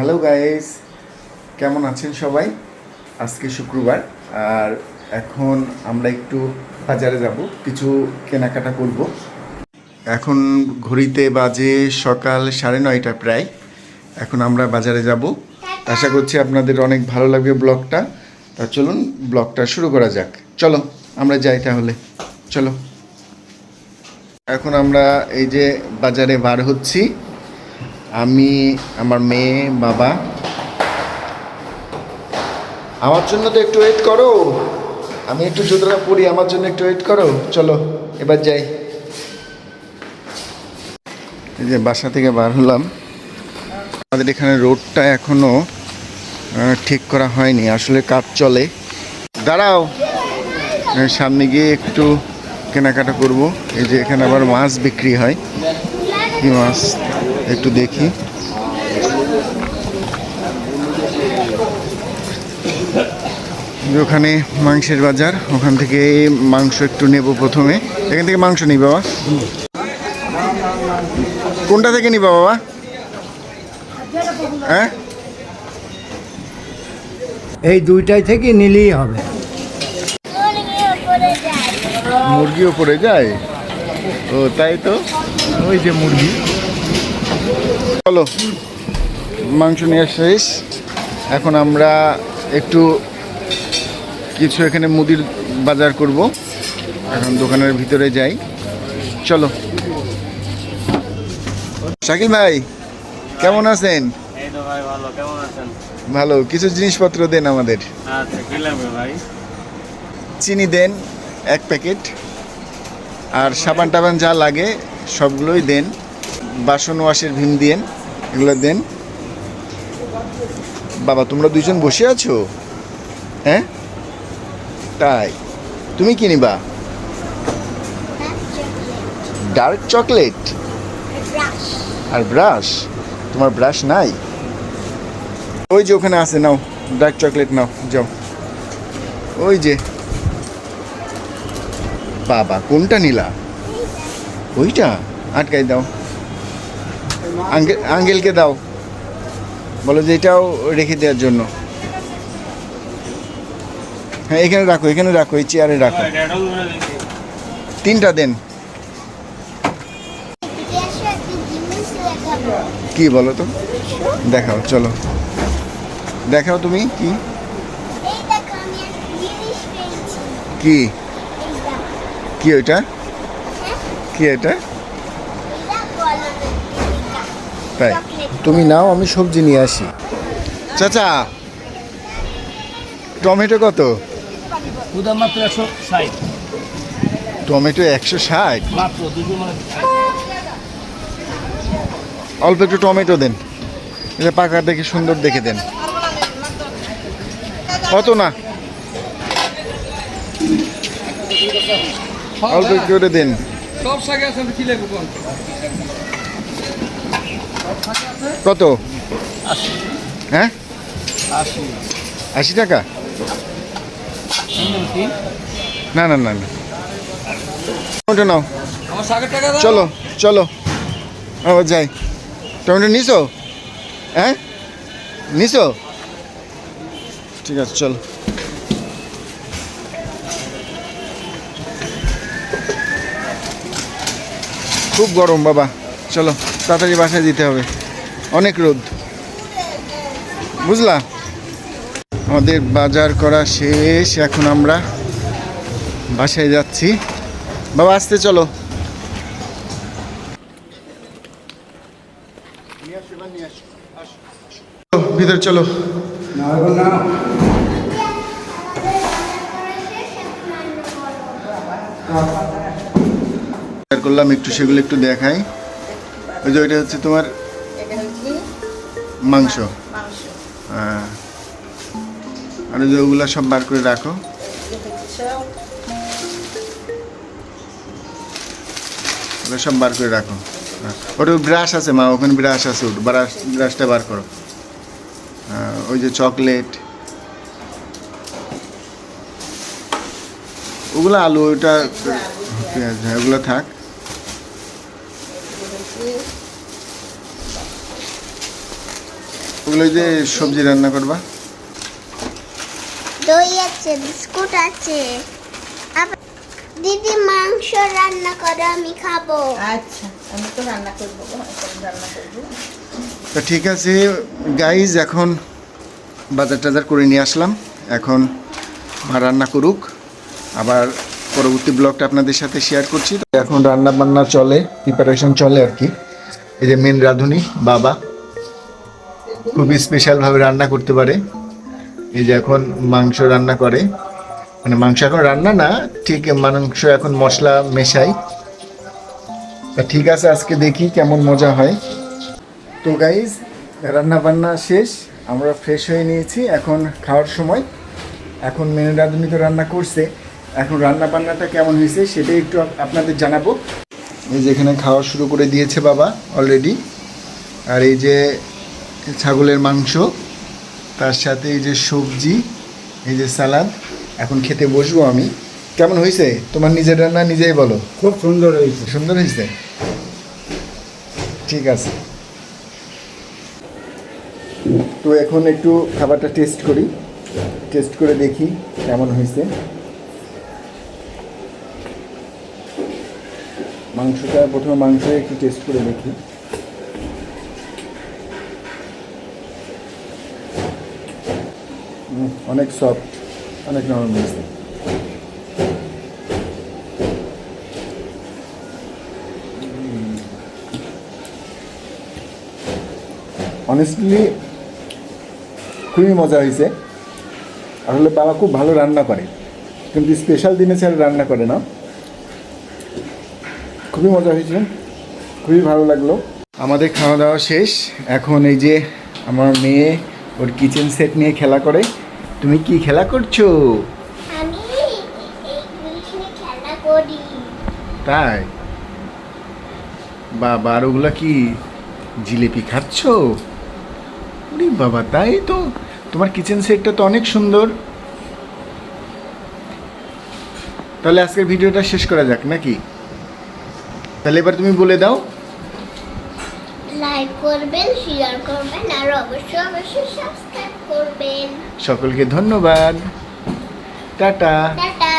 Hello guys কেমন আছেন সবাই? আজকে শুক্রবার, আর এখন আমরা একটু বাজারে যাব, কিছু কেনাকাটা করব। এখন ঘড়িতে বাজে সকাল সাড়ে নয়টা প্রায়। এখন আমরা বাজারে যাব। আশা করছি আপনাদের অনেক ভালো লাগবে ব্লগটা। তা চলুন, ব্লগটা শুরু করা যাক। চলো, আমরা যাই তাহলে। চলো। এখন আমরা এই যে বাজারে বার হচ্ছি। আমি আমার মেয়ে বাবা। আমার জন্য তো একটু ওয়েট করো। আমি একটু জুতোটা পরি আমার জন্য একটু ওয়েট করো। চলো এবার যাই। এই যে বাসা থেকে বার হলাম। আমাদের এখানে রোডটা এখনও আহ, ঠিক করা হয়নি। আসলে কাজ চলে। দাঁড়াও। সামনে গিয়ে একটু কেনাকাটা করব। এই যে এখানে আবার মাছ বিক্রি হয়। কি মাছ একটু দেখি। ওখানে মাংসের বাজার ওখান থেকে মাংস একটু নেব প্রথমে। এখান থেকে মাংস নিই বাবা। কোনটা থেকে নিবা বাবা? হ্যাঁ? এই দুইটাই থেকে নিলেই হবে। মুরগিও পড়ে যায়। ও তাই তো? ওই যে মুরগি। চলো মাংস নিয়ে শেষ। এখন আমরা একটু কিছু এখানে মুদির বাজার করব। এখন দোকানের ভিতরে যাই। চলো। শাকিল ভাই কেমন আছেন? ভাই ভালো। কেমন আছেন? ভালো। কিছু জিনিসপত্র দেন আমাদের। আচ্ছা চিনি দেন এক প্যাকেট। আর সাবান টাবান যা লাগে, সবগুলোই দেন। বাসন ওয়াশের ভীম দিন এগুলো দেন। বাবা, তোমরা দুজন বসে আছো? হ্যাঁ? তাই। তুমি কি নিবা? Dark chocolate. আর ব্রাশ। তোমার ব্রাশ নাই? ওই যে ওখানে আছে, নাও, ডার্ক চকলেট নাও, যাও। ওই যে। বাবা কোনটা নিলা? ওইটা? আটকাই দাও। আঙ্গেলকে দাও। বলো যে এটাও রেখে দেওয়ার জন্য। হ্যাঁ এখানে রাখো এখানে রাখো এই চেয়ারে রাখো। তিনটা দেন। কি বলো তো? দেখাও চলো। দেখাও তুমি কি? কি? কি ওইটা কি এটা? তাই তুমি নাও আমি সবজি নিয়ে আসি। চাচা টমেটো কত? মাত্র একশো ষাট। টমেটো একশো ষাট? মানে অল্প একটু টমেটো দেন। এটা পাকা দেখে সুন্দর দেখে দেন। কত না? অল্প একটু করে দেন। সব শাকে আছে কি লাগবে কোন কত? হ্যাঁ? আশি। টাকা? না না না না। টমেটো নাও। আমার শাকের টাকা দাও। চলো চলো। আবার যাই। টমেটো নিছো? হ্যাঁ? নিছো? ঠিক আছে চলো। খুব গরম, বাবা। চলো, তাড়াতাড়ি বাসায় দিতে হবে। অনেক রোদ। বুঝলা? আমাদের বাজার করা শেষ। এখন আমরা বাসায় যাচ্ছি। বাবা, আসতে চলো। ভিতরে চলো। শেয়ার করলাম একটু সেগুলো একটু দেখাই। ওই যে ওইটা হচ্ছে তোমার মাংস। হ্যাঁ। আর ওই যে ওগুলো সব বার করে রাখো। ওগুলো সব বার করে রাখো। হ্যাঁ। ওটা ব্রাশ আছে মা ওখানে ব্রাশ আছে ওটা ব্রাশ ব্রাশটা বার করো। হ্যাঁ, ওই যে চকলেট। ওগুলো আলু ওইটা পেঁয়াজ হ্যাঁ ওগুলো থাক। ওগুলো যে সবজি রান্না করবা? দই আছে বিস্কুট আছে। দিদি মাংস রান্না করো আমি খাব। আচ্ছা আমি তো রান্না করব রান্না করব। তো ঠিক আছে গাইজ এখন বাজার টাজার করে নিয়ে আসলাম। এখন মা রান্না করুক। আবার পরবর্তী ব্লগটা আপনাদের সাথে শেয়ার করছি। তো এখন রান্না বান্না চলে প্রিপারেশন চলে আর কি। এই যে মেন রাঁধুনি বাবা। খুবই স্পেশালভাবে রান্না করতে পারে। এই যে এখন মাংস রান্না করে। মানে মাংস এখন রান্না না, ঠিক মাংস এখন মশলা মেশাই। তা ঠিক আছে, আজকে দেখি কেমন মজা হয়। তো গাইজ রান্না বান্না শেষ, আমরা ফ্রেশ হয়ে নিয়েছি, এখন খাওয়ার সময়। এখন মেনু রাঁধুনি তো রান্না করছে। এখন রান্না বান্নাটা কেমন হয়েছে সেটাই একটু আপনাদের জানাব। এই যে এখানে খাওয়া শুরু করে দিয়েছে বাবা অলরেডি আর এই যে ছাগলের মাংস তার সাথে এই যে সবজি এই যে সালাদ এখন খেতে বসবো আমি। কেমন হয়েছে তোমার নিজের রান্না নিজেই বলো। খুব সুন্দর হয়েছে সুন্দর হয়েছে ঠিক আছে। তো এখন একটু খাবারটা টেস্ট করি। টেস্ট করে দেখি কেমন হয়েছে মাংসটা প্রথমে মাংস একটু টেস্ট করে দেখি। অনেক সফট অনেক নরম হয়েছে। অনেস্টলি খুবই মজা হয়েছে। আসলে বাবা খুব ভালো রান্না করে। কিন্তু স্পেশাল দিনে ছাড়া রান্না করে না। খুবই মজা হয়েছে। খুবই ভালো লাগল। আমাদের খাওয়া দাওয়া শেষ। এখন এই যে আমার মেয়ে ওর কিচেন সেট নিয়ে খেলা করে। তুমি কি খেলা করছ? আমি খেলা করি। তাই? বাবা আর ওগুলা কি জিলিপি খাচ্ছ? বাবা তাই তো। তোমার কিচেন সেটটা তো অনেক সুন্দর। তাহলে আজকের ভিডিওটা শেষ করা যাক নাকি? তাহলে এবার তুমি বলে দাও। লাইক করবেন শেয়ার করবেন আর অবশ্যই অবশ্যই সাবস্ক্রাইব করবেন। সকলকে ধন্যবাদ। Ta ta. Ta ta.